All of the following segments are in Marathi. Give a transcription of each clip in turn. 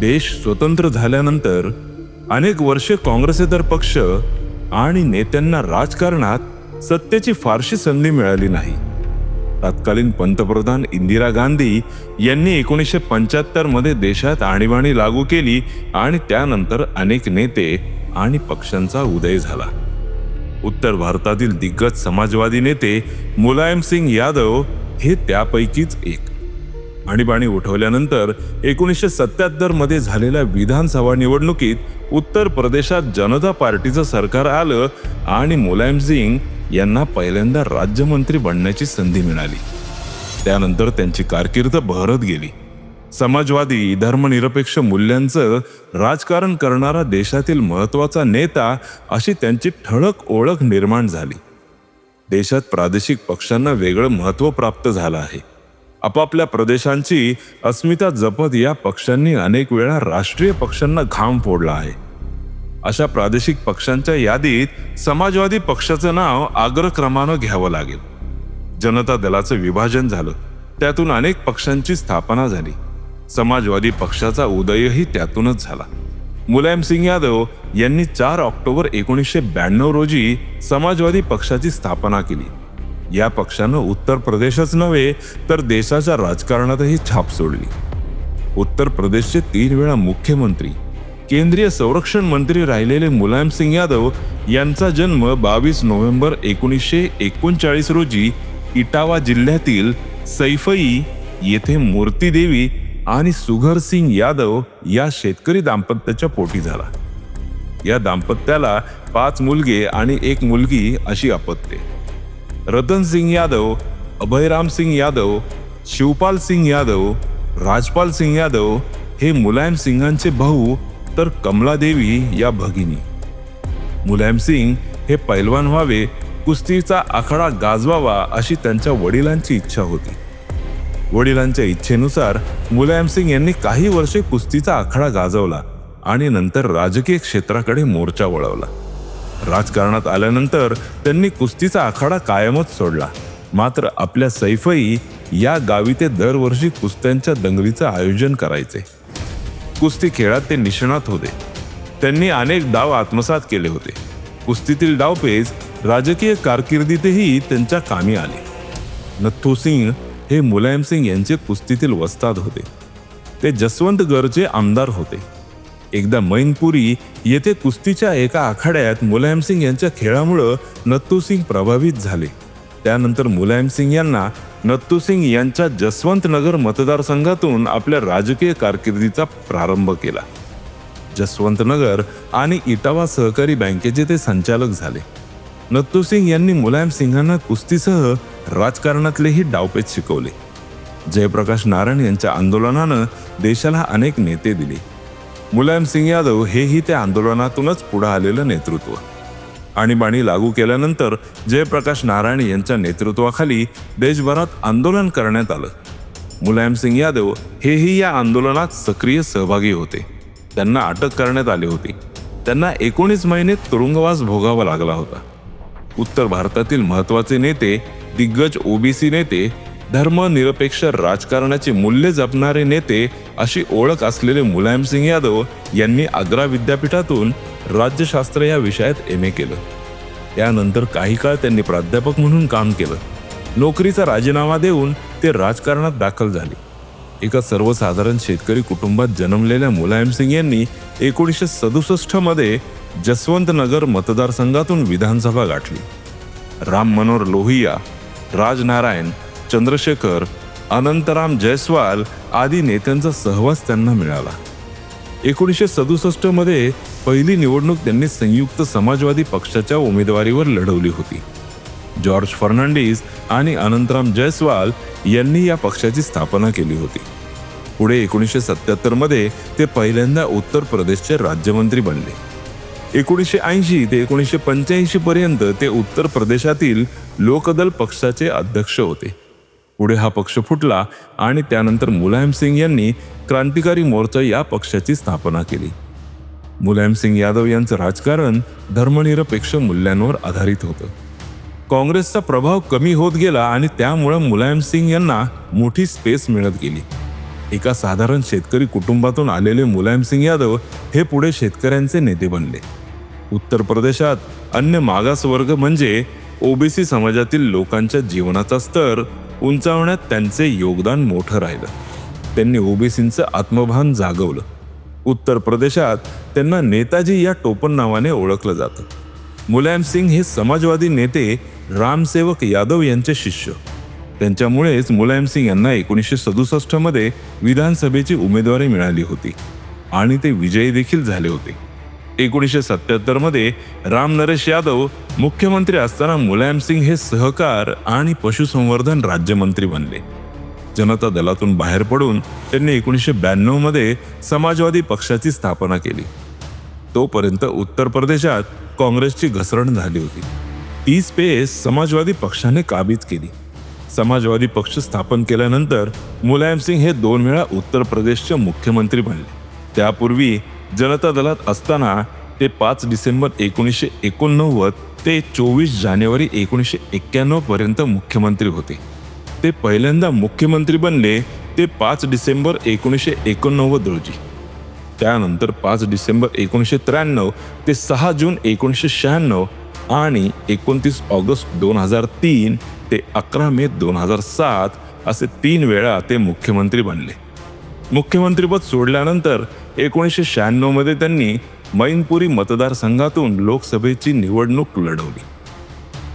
देश स्वतंत्र झाल्यानंतर अनेक वर्षे काँग्रेसेतर पक्ष आणि नेत्यांना राजकारणात सत्तेची फारशी संधी मिळाली नाही. तत्कालीन पंतप्रधान इंदिरा गांधी यांनी एकोणीसशे पंच्याहत्तरमध्ये देशात आणीबाणी लागू केली आणि त्यानंतर अनेक नेते आणि पक्षांचा उदय झाला. उत्तर भारतातील दिग्गज समाजवादी नेते मुलायम सिंग यादव हे त्यापैकीच एक. आणीबाणी उठवल्यानंतर एकोणीसशे सत्याहत्तरमध्ये झालेल्या विधानसभा निवडणुकीत उत्तर प्रदेशात जनता पार्टीचं सरकार आलं आणि मुलायम सिंग यांना पहिल्यांदा राज्यमंत्री बनण्याची संधी मिळाली. त्यानंतर त्यांची कारकीर्द बहरत गेली. समाजवादी धर्मनिरपेक्ष मूल्यांचं राजकारण करणारा देशातील महत्त्वाचा नेता अशी त्यांची ठळक ओळख निर्माण झाली. देशात प्रादेशिक पक्षांना वेगळं महत्त्व प्राप्त झालं आहे. आपापल्या प्रदेशांची अस्मिता जपत या पक्षांनी अनेक वेळा राष्ट्रीय पक्षांना घाम फोडला आहे. अशा प्रादेशिक पक्षांच्या यादीत समाजवादी पक्षाचं नाव आग्रक्रमानं घ्यावं लागेल. जनता दलाचं विभाजन झालं. त्यातून अनेक पक्षांची स्थापना झाली. समाजवादी पक्षाचा उदयही त्यातूनच झाला. मुलायम सिंग यादव यांनी चार ऑक्टोबर एकोणीसशे ब्याण्णव रोजी समाजवादी पक्षाची स्थापना केली. या पक्षानं उत्तर प्रदेशच नव्हे तर देशाच्या राजकारणातही छाप सोडली. उत्तर प्रदेशचे तीन वेळा मुख्यमंत्री केंद्रीय संरक्षण मंत्री राहिलेले मुलायम सिंग यादव यांचा जन्म बावीस नोव्हेंबर एकोणीसशे एकोणचाळीस रोजी इटावा जिल्ह्यातील सैफई येथे मूर्ती देवी आणि सुघर सिंग यादव या शेतकरी दाम्पत्याच्या पोटी झाला. या दाम्पत्याला पाच मुलगे आणि एक मुलगी अशी अपत्ये. रतन सिंग यादव अभयराम सिंग यादव शिवपाल सिंग यादव राजपाल सिंग यादव हे मुलायम सिंगांचे भाऊ तर कमलादेवी या भगिनी. मुलायम सिंग हे पैलवान व्हावे कुस्तीचा आखाडा गाजवावा अशी त्यांच्या वडिलांची इच्छा होती. वडिलांच्या इच्छेनुसार मुलायम सिंग यांनी काही वर्षे कुस्तीचा आखाडा गाजवला आणि नंतर राजकीय क्षेत्राकडे मोर्चा वळवला. राजकारणात आल्यानंतर त्यांनी कुस्तीचा आखाडा कायमच सोडला. मात्र आपल्या सैफई या गावी ते दरवर्षी कुस्त्यांच्या दंगलीचं आयोजन करायचे. कुस्ती खेळात ते निष्णात होते. त्यांनी अनेक डाव आत्मसात केले होते. कुस्तीतील डावपेच राजकीय कारकिर्दीतही त्यांच्या कामी आले. नथू सिंग हे मुलायम सिंग यांचे कुस्तीतील वस्ताद होते. ते जसवंतगडचे आमदार होते. एकदा मैनपुरी येथे कुस्तीच्या एका आखाड्यात मुलायम सिंग यांच्या खेळामुळं नत्तू सिंग प्रभावित झाले. त्यानंतर मुलायम सिंग यांना नत्तू सिंग यांच्या जसवंतनगर मतदारसंघातून आपल्या राजकीय कारकिर्दीचा प्रारंभ केला. जसवंतनगर आणि इटावा सहकारी बँकेचे ते संचालक झाले. नत्तू सिंग यांनी मुलायम सिंघांना कुस्तीसह राजकारणातलेही डावपेच शिकवले. जयप्रकाश नारायण यांच्या आंदोलनानं देशाला अनेक नेते दिले. मुलायम सिंग यादव हेही त्या आंदोलनातूनच पुढे आलेलं नेतृत्व. आणीबाणी लागू केल्यानंतर जयप्रकाश नारायण यांच्या नेतृत्वाखाली देशभरात आंदोलन करण्यात आलं. मुलायम सिंग यादव हेही या आंदोलनात सक्रिय सहभागी होते. त्यांना अटक करण्यात आली होती. त्यांना एकोणीस महिने तुरुंगवास भोगावा लागला होता. उत्तर भारतातील महत्त्वाचे नेते दिग्गज ओबीसी नेते धर्मनिरपेक्ष राजकारणाची मूल्य जपणारे नेते अशी ओळख असलेले मुलायमसिंग यादव यांनी आग्रा विद्यापीठातून राज्यशास्त्र या विषयात एम ए केलं. त्यानंतर काही काळ त्यांनी प्राध्यापक म्हणून काम केलं. नोकरीचा राजीनामा देऊन ते राजकारणात दाखल झाले. एका सर्वसाधारण शेतकरी कुटुंबात जन्मलेल्या मुलायमसिंग यांनी एकोणीसशे सदुसष्टमध्ये जसवंतनगर मतदारसंघातून विधानसभा गाठली. राम मनोहर लोहिया राजनारायण चंद्रशेखर अनंतराम जयस्वाल आदी नेत्यांचा सहवास त्यांना मिळाला. एकोणीसशे सदुसष्टमध्ये पहिली निवडणूक त्यांनी संयुक्त समाजवादी पक्षाच्या उमेदवारीवर लढवली होती. जॉर्ज फर्नांडिस आणि अनंतराम जयस्वाल यांनी या पक्षाची स्थापना केली होती. पुढे एकोणीसशे सत्याहत्तरमध्ये ते पहिल्यांदा उत्तर प्रदेशचे राज्यमंत्री बनले. एकोणीसशे ऐंशी ते एकोणीसशे पंच्याऐंशी पर्यंत ते उत्तर प्रदेशातील लोकदल पक्षाचे अध्यक्ष होते. पुढे हा पक्ष फुटला आणि त्यानंतर मुलायम सिंग यांनी क्रांतिकारी मोर्चा या पक्षाची स्थापना केली. मुलायम सिंग यादव यांचं राजकारण धर्मनिरपेक्ष मूल्यांवर आधारित होतं. काँग्रेसचा प्रभाव कमी होत गेला आणि त्यामुळं मुलायम सिंग यांना मोठी स्पेस मिळत गेली. एका साधारण शेतकरी कुटुंबातून आलेले मुलायमसिंग यादव हे पुढे शेतकऱ्यांचे नेते बनले. उत्तर प्रदेशात अन्य मागासवर्ग म्हणजे ओबीसी समाजातील लोकांच्या जीवनाचा स्तर उंचावण्यात त्यांचे योगदान मोठं राहिलं. त्यांनी ओबीसींचं आत्मभान जागवलं. उत्तर प्रदेशात त्यांना नेताजी या टोपण नावाने ओळखलं जातं. मुलायम सिंग हे समाजवादी नेते रामसेवक यादव यांचे शिष्य. त्यांच्यामुळेच मुलायम सिंग यांना एकोणीसशे सदुसष्टमध्ये विधानसभेची उमेदवारी मिळाली होती. आणि ते विजयी देखील झाले होते. एकोणीसशे सत्याहत्तरमध्ये राम नरेश यादव मुख्यमंत्री असताना मुलायम सिंग हे सहकार आणि पशुसंवर्धन राज्यमंत्री बनले. जनता दलातून बाहेर पडून त्यांनी एकोणीसशे ब्याण्णवमध्ये समाजवादी पक्षाची स्थापना केली. तोपर्यंत उत्तर प्रदेशात काँग्रेसची घसरण झाली होती. ती स्पेस समाजवादी पक्षाने काबीज केली. समाजवादी पक्ष स्थापन केल्यानंतर मुलायम सिंग हे दोन वेळा उत्तर प्रदेशचे मुख्यमंत्री बनले. त्यापूर्वी जनता दलात असताना ते पाच डिसेंबर एकोणीसशे एकोणनव्वद ते चोवीस जानेवारी एकोणीसशे एक्क्याण्णव पर्यंत मुख्यमंत्री होते. ते पहिल्यांदा मुख्यमंत्री बनले ते पाच डिसेंबर एकोणीसशे एकोणनव्वद रोजी. त्यानंतर पाच डिसेंबर एकोणीसशे त्र्याण्णव ते सहा जून एकोणीसशे शहाण्णव आणि एकोणतीस ऑगस्ट दोन हजार तीन ते अकरा मे दोन हजार सात असे तीन वेळा ते मुख्यमंत्री बनले. मुख्यमंत्रीपद सोडल्यानंतर एकोणीसशे शहाण्णवमध्ये त्यांनी मैनपुरी मतदारसंघातून लोकसभेची निवडणूक लढवली.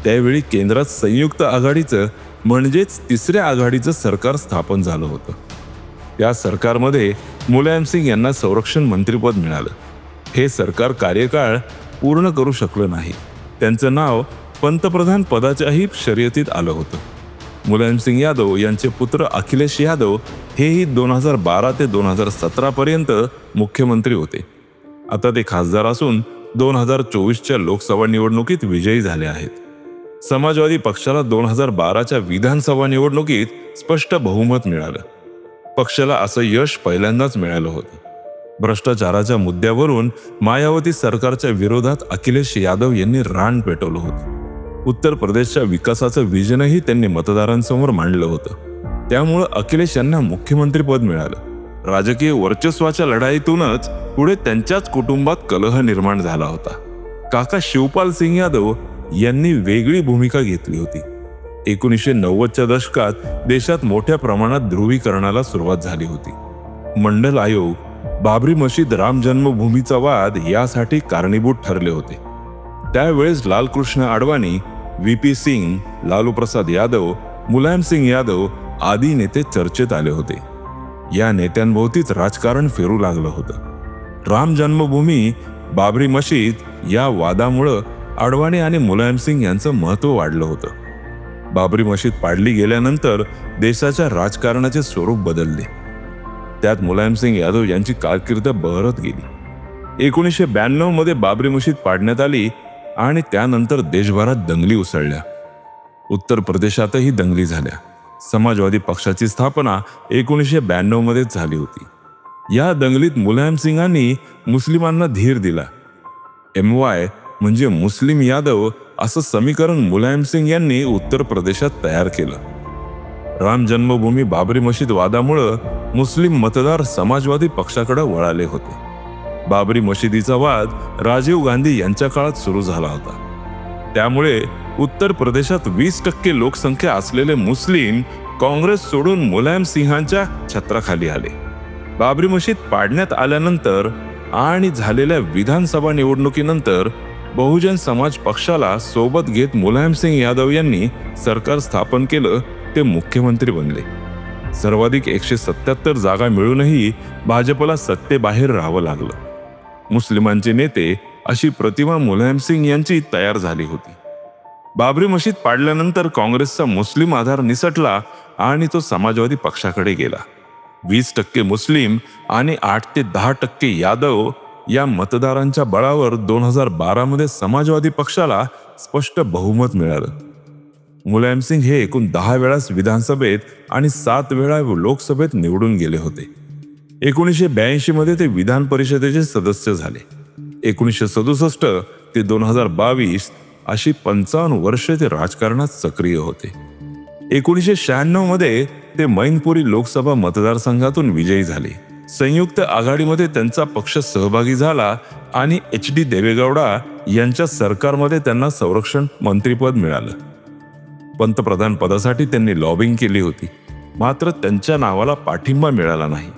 त्यावेळी केंद्रात संयुक्त आघाडीचं म्हणजेच तिसऱ्या आघाडीचं सरकार स्थापन झालं होतं. या सरकारमध्ये मुलायम सिंग यांना संरक्षण मंत्रीपद मिळालं. हे सरकार कार्यकाळ पूर्ण करू शकलं नाही. त्यांचं नाव पंतप्रधान पदाच्याही शर्यतीत आलं होतं. मुलायमसिंग यादव यांचे पुत्र अखिलेश यादव हेही दोन हजार बारा ते दोन हजार सतरापर्यंत मुख्यमंत्री होते. आता ते खासदार असून दोन हजार चोवीसच्या लोकसभा निवडणुकीत विजयी झाले आहेत. समाजवादी पक्षाला दोन हजार बाराच्या विधानसभा निवडणुकीत स्पष्ट बहुमत मिळालं. पक्षाला असं यश पहिल्यांदाच मिळालं होतं. भ्रष्टाचाराच्या मुद्द्यावरून मायावती सरकारच्या विरोधात अखिलेश यादव यांनी रान पेटवलं होतं. उत्तर प्रदेशच्या विकासाचं विजनही त्यांनी मतदारांसमोर मांडलं होतं. त्यामुळं अखिलेश यांना मुख्यमंत्रीपद मिळालं. राजकीय वर्चस्वाच्या लढाईतूनच पुढे त्यांच्याच कुटुंबात कलह निर्माण झाला होता. काका शिवपाल सिंग यादव यांनी वेगळी भूमिका घेतली होती. एकोणीसशे नव्वदच्या दशकात देशात मोठ्या प्रमाणात ध्रुवीकरणाला सुरुवात झाली होती. मंडल आयोग बाबरी मशीद राम जन्मभूमीचा वाद यासाठी कारणीभूत ठरले होते. त्यावेळेस लालकृष्ण अडवाणी व्ही पी सिंग लालू प्रसाद यादव मुलायम सिंग यादव आदी नेते चर्चेत आले होते. या नेत्यांभोवतीच राजकारण फिरू लागलं होतं. राम जन्मभूमी बाबरी मशीद या वादामुळं अडवाणी आणि मुलायम सिंग यांचं महत्त्व वाढलं होतं. बाबरी मशीद पाडली गेल्यानंतर देशाच्या राजकारणाचे स्वरूप बदलले. त्यात मुलायम सिंग यादव यांची कारकीर्द बहरत गेली. एकोणीसशे ब्याण्णवमध्ये बाबरी मशीद पाडण्यात आली आणि त्यानंतर देशभरात दंगली उसळल्या. उत्तर प्रदेशातही दंगली झाल्या. समाजवादी पक्षाची स्थापना एकोणीसशे ब्याण्णवमध्येच झाली होती. या दंगलीत मुलायम सिंगांनी मुस्लिमांना धीर दिला. एम वाय म्हणजे मुस्लिम यादव असं समीकरण मुलायम सिंग यांनी उत्तर प्रदेशात तयार केलं. राम जन्मभूमी बाबरी मशीद वादामुळं मुस्लिम मतदार समाजवादी पक्षाकडे वळाले होते. बाबरी मशिदीचा वाद राजीव गांधी यांच्या काळात सुरू झाला होता. त्यामुळे उत्तर प्रदेशात वीस टक्के लोकसंख्या असलेले मुस्लिम काँग्रेस सोडून मुलायम सिंहांच्या छत्राखाली आले. बाबरी मशीद पाडण्यात आल्यानंतर आणि झालेल्या विधानसभा निवडणुकीनंतर बहुजन समाज पक्षाला सोबत घेत मुलायमसिंग यादव यांनी सरकार स्थापन केलं ते मुख्यमंत्री बनले. सर्वाधिक एकशे सत्याहत्तर जागा मिळूनही भाजपला सत्तेबाहेर राहावं लागलं. मुस्लिमांचे नेते अशी प्रतिमा मुलायम सिंग यांची तयार झाली होती. बाबरी मशीद पाडल्यानंतर काँग्रेसचा मुस्लिम आधार निसटला आणि तो समाजवादी पक्षाकडे गेला. वीस टक्के मुस्लिम आणि आठ ते दहा टक्के यादव या मतदारांच्या बळावर दोन हजार बारामध्ये समाजवादी पक्षाला स्पष्ट बहुमत मिळालं. मुलायमसिंग हे एकूण दहा वेळास विधानसभेत आणि सात वेळा लोकसभेत निवडून गेले होते. एकोणीसशे ब्याऐंशीमध्ये ते विधान परिषदेचे सदस्य झाले. एकोणीसशे सदुसष्ट ते दोन हजार बावीस अशी पंचावन्न वर्ष ते राजकारणात सक्रिय होते. एकोणीसशे शहाण्णवमध्ये ते मैनपुरी लोकसभा मतदारसंघातून विजयी झाले. संयुक्त आघाडीमध्ये त्यांचा पक्ष सहभागी झाला आणि एच डी देवेगौडा यांच्या सरकारमध्ये त्यांना संरक्षण मंत्रीपद मिळालं. पंतप्रधान पदासाठी त्यांनी लॉबिंग केली होती. मात्र त्यांच्या नावाला पाठिंबा मिळाला नाही.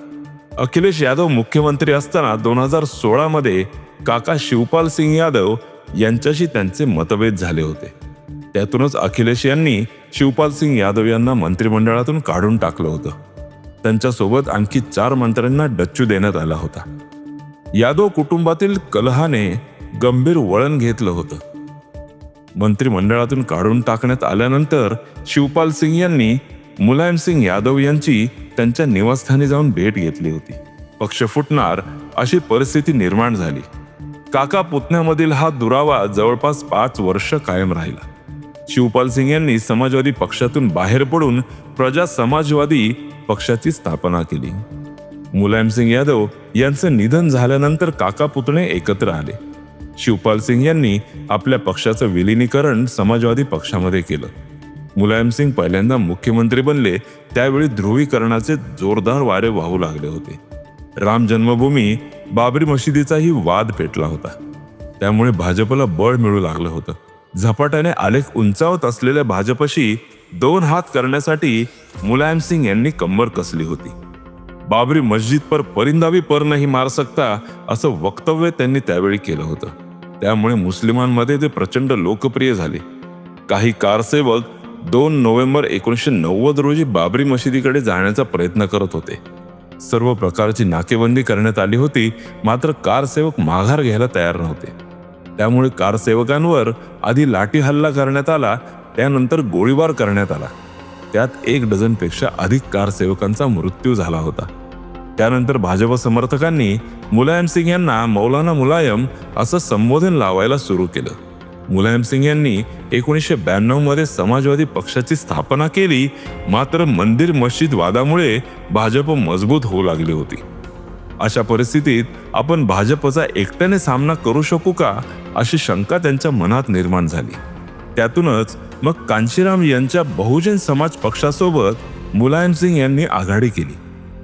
अखिलेश यादव मुख्यमंत्री असताना दोन हजार सोळामध्ये काका शिवपाल सिंग यादव यांच्याशी त्यांचे मतभेद झाले होते. त्यातूनच अखिलेश यांनी शिवपाल सिंग यादव यांना मंत्रिमंडळातून काढून टाकलं होतं. त्यांच्यासोबत आणखी चार मंत्र्यांना डच्चू देण्यात आला होता. यादव कुटुंबातील कलहाने गंभीर वळण घेतलं होतं. मंत्रिमंडळातून काढून टाकण्यात आल्यानंतर शिवपाल सिंग यांनी मुलायमसिंग यादव यांची त्यांच्या निवासस्थानी जाऊन भेट घेतली होती. पक्ष फुटणार अशी परिस्थिती निर्माण झाली. काका पुतण्यामधील हा दुरावा जवळपास पाच वर्ष कायम राहिला. शिवपाल सिंग यांनी समाजवादी पक्षातून बाहेर पडून प्रजा समाजवादी पक्षाची स्थापना केली. मुलायमसिंग यादव यांचं निधन झाल्यानंतर काका पुतणे एकत्र आले. शिवपाल सिंग यांनी आपल्या पक्षाचं विलिनीकरण समाजवादी पक्षामध्ये केलं. मुलायमसिंग पहिल्यांदा मुख्यमंत्री बनले त्यावेळी ध्रुवीकरणाचे जोरदार वारे वाहू लागले होते. राम जन्मभूमी बाबरी मशिदीचाही वाद पेटला होता. त्यामुळे भाजपला बळ मिळू लागलं होतं. झपाट्याने आलेख उंचावत असलेल्या भाजपशी दोन हात करण्यासाठी मुलायमसिंग यांनी कंबर कसली होती. बाबरी मस्जिद पर परिंदावी पर नाही मार सकता असं वक्तव्य त्यांनी त्यावेळी केलं होतं. त्यामुळे मुस्लिमांमध्ये ते प्रचंड लोकप्रिय झाले. काही कारसेवक दोन नोव्हेंबर एकोणीसशे नव्वद रोजी बाबरी मशिदीकडे जाण्याचा प्रयत्न करत होते. सर्व प्रकारची नाकेबंदी करण्यात आली होती मात्र कारसेवक माघार घ्यायला तयार नव्हते. त्यामुळे कारसेवकांवर आधी लाठी हल्ला करण्यात आला त्यानंतर गोळीबार करण्यात आला. त्यात एक डझनपेक्षा अधिक कारसेवकांचा मृत्यू झाला होता. त्यानंतर भाजप समर्थकांनी मुलायम सिंग यांना मौलाना मुलायम असं संबोधन लावायला सुरू केलं. मुलायम सिंग यांनी एकोणीसशे ब्याण्णवमध्ये समाजवादी पक्षाची स्थापना केली. मात्र मंदिर मस्जिद वादामुळे भाजप मजबूत होऊ लागली होती. अशा परिस्थितीत आपण भाजपचा एकट्याने सामना करू शकू का अशी शंका त्यांच्या मनात निर्माण झाली. त्यातूनच मग कांशीराम यांच्या बहुजन समाज पक्षासोबत मुलायम सिंग यांनी आघाडी केली.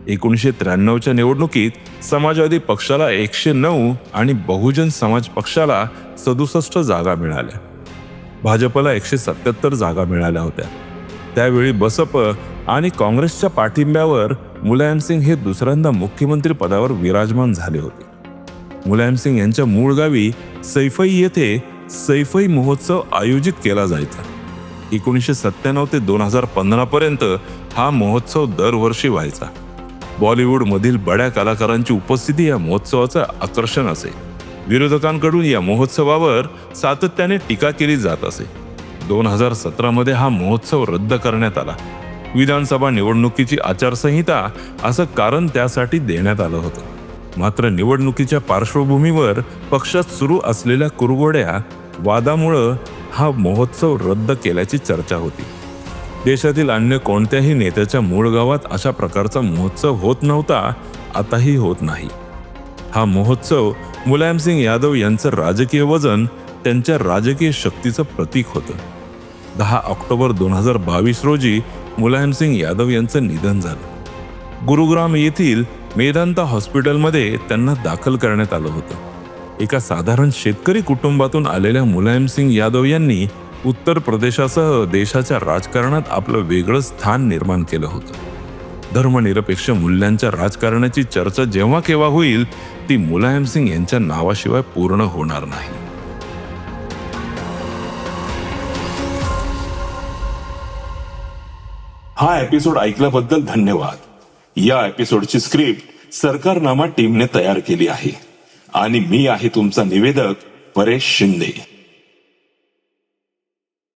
एकोणीसशे त्र्याण्णवच्या निवडणुकीत समाजवादी पक्षाला एकशे नऊ आणि बहुजन समाज पक्षाला सदुसष्ट जागा मिळाल्या. भाजपला एकशे सत्याहत्तर जागा मिळाल्या होत्या. त्यावेळी बसप आणि काँग्रेसच्या पाठिंब्यावर मुलायमसिंग हे दुसऱ्यांदा मुख्यमंत्री पदावर विराजमान झाले होते. मुलायमसिंग यांच्या मूळ गावी सैफई येथे सैफई महोत्सव आयोजित केला जायचा. एकोणीसशे सत्त्याण्णव ते दोन हजार पंधरापर्यंत हा महोत्सव दरवर्षी व्हायचा. बॉलिवूडमधील बड्या कलाकारांची उपस्थिती या महोत्सवाचं आकर्षण असे. विरोधकांकडून या महोत्सवावर सातत्याने टीका केली जात असे. दोन हजार सतरामध्ये हा महोत्सव रद्द करण्यात आला. विधानसभा निवडणुकीची आचारसंहिता असं कारण त्यासाठी देण्यात आलं होतं. मात्र निवडणुकीच्या पार्श्वभूमीवर पक्षात सुरू असलेल्या कुरगोड्या वादामुळं हा महोत्सव रद्द केल्याची चर्चा होती. देशातील अन्य कोणत्याही नेत्याच्या मूळ गावात अशा प्रकारचा महोत्सव होत नव्हता आताही होत नाही. हा महोत्सव मुलायमसिंग यादव यांचं राजकीय वजन त्यांच्या राजकीय शक्तीचं प्रतीक होतं. दहा ऑक्टोबर दोन हजार बावीस रोजी मुलायमसिंग यादव यांचं निधन झालं. गुरुग्राम येथील मेदांता हॉस्पिटलमध्ये त्यांना दाखल करण्यात आलं होतं. एका साधारण शेतकरी कुटुंबातून आलेल्या मुलायमसिंग यादव यांनी उत्तर प्रदेशासह देशाच्या राजकारणात आपलं वेगळं स्थान निर्माण केलं होतं. धर्मनिरपेक्ष मूल्यांच्या राजकारणाची चर्चा जेव्हा केव्हा होईल ती मुलायम सिंग यांच्या नावाशिवाय पूर्ण होणार नाही. हा एपिसोड ऐकल्याबद्दल धन्यवाद. या एपिसोडची स्क्रिप्ट सरकारनामा टीमने तयार केली आहे. आणि मी आहे तुमचा निवेदक परेश शिंदे.